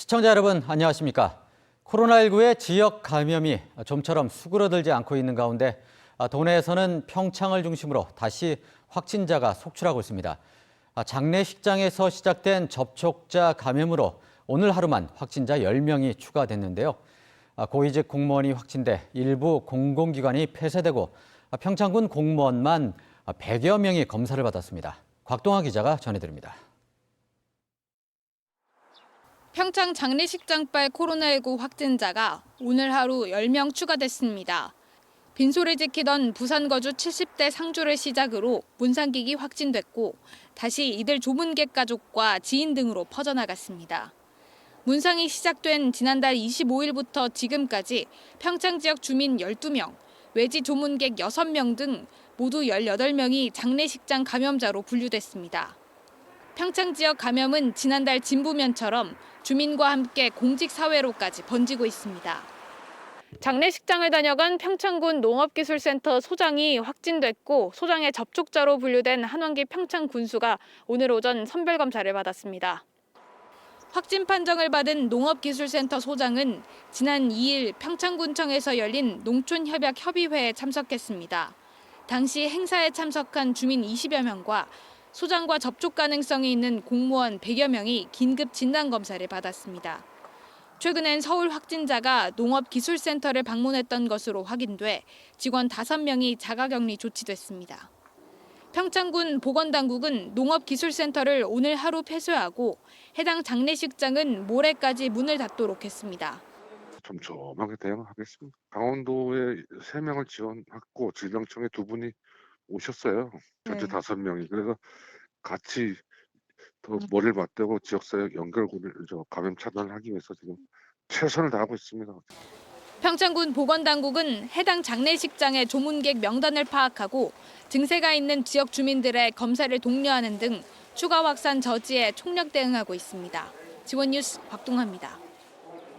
시청자 여러분 안녕하십니까? 코로나19의 지역 감염이 좀처럼 수그러들지 않고 있는 가운데 아, 도내에서는 평창을 중심으로 다시 확진자가 속출하고 있습니다. 아, 장례식장에서 시작된 접촉자 감염으로 오늘 하루만 확진자 10명이 추가됐는데요. 아, 고위직 공무원이 확진돼 일부 공공기관이 폐쇄되고 아, 평창군 공무원만 100여 명이 검사를 받았습니다. 곽동아 기자가 전해드립니다. 평창 장례식장발 코로나19 확진자가 오늘 하루 10명 추가됐습니다. 빈소를 지키던 부산 거주 70대 상주를 시작으로 문상객이 확진됐고 다시 이들 조문객 가족과 지인 등으로 퍼져나갔습니다. 문상이 시작된 지난달 25일부터 지금까지 평창 지역 주민 12명, 외지 조문객 6명 등 모두 18명이 장례식장 감염자로 분류됐습니다. 평창 지역 감염은 지난달 진부면처럼 주민과 함께 공직 사회로까지 번지고 있습니다. 장례식장을 다녀간 평창군 농업기술센터 소장이 확진됐고 소장의 접촉자로 분류된 한원기 평창 군수가 오늘 오전 선별 검사를 받았습니다. 확진 판정을 받은 농업기술센터 소장은 지난 2일 평창군청에서 열린 농촌협약 협의회에 참석했습니다. 당시 행사에 참석한 주민 20여 명과 소장과 접촉 가능성이 있는 공무원 100여 명이 긴급 진단 검사를 받았습니다. 최근엔 서울 확진자가 농업기술센터를 방문했던 것으로 확인돼 직원 5명이 자가격리 조치됐습니다. 평창군 보건당국은 농업기술센터를 오늘 하루 폐쇄하고 해당 장례식장은 모레까지 문을 닫도록 했습니다. 촘촘하게 대응하겠습니다. 강원도에 세 명을 지원했고 질병청에 두 분이 오셨어요. 전체 네. 다섯 명이 그래서 같이 더 머리를 맞대고 지역사회 연결고리를 저 감염 차단을 하기 위해서 지금 최선을 다하고 있습니다. 평창군 보건당국은 해당 장례식장의 조문객 명단을 파악하고 증세가 있는 지역 주민들의 검사를 독려하는 등 추가 확산 저지에 총력 대응하고 있습니다. 지원 뉴스 박동화입니다.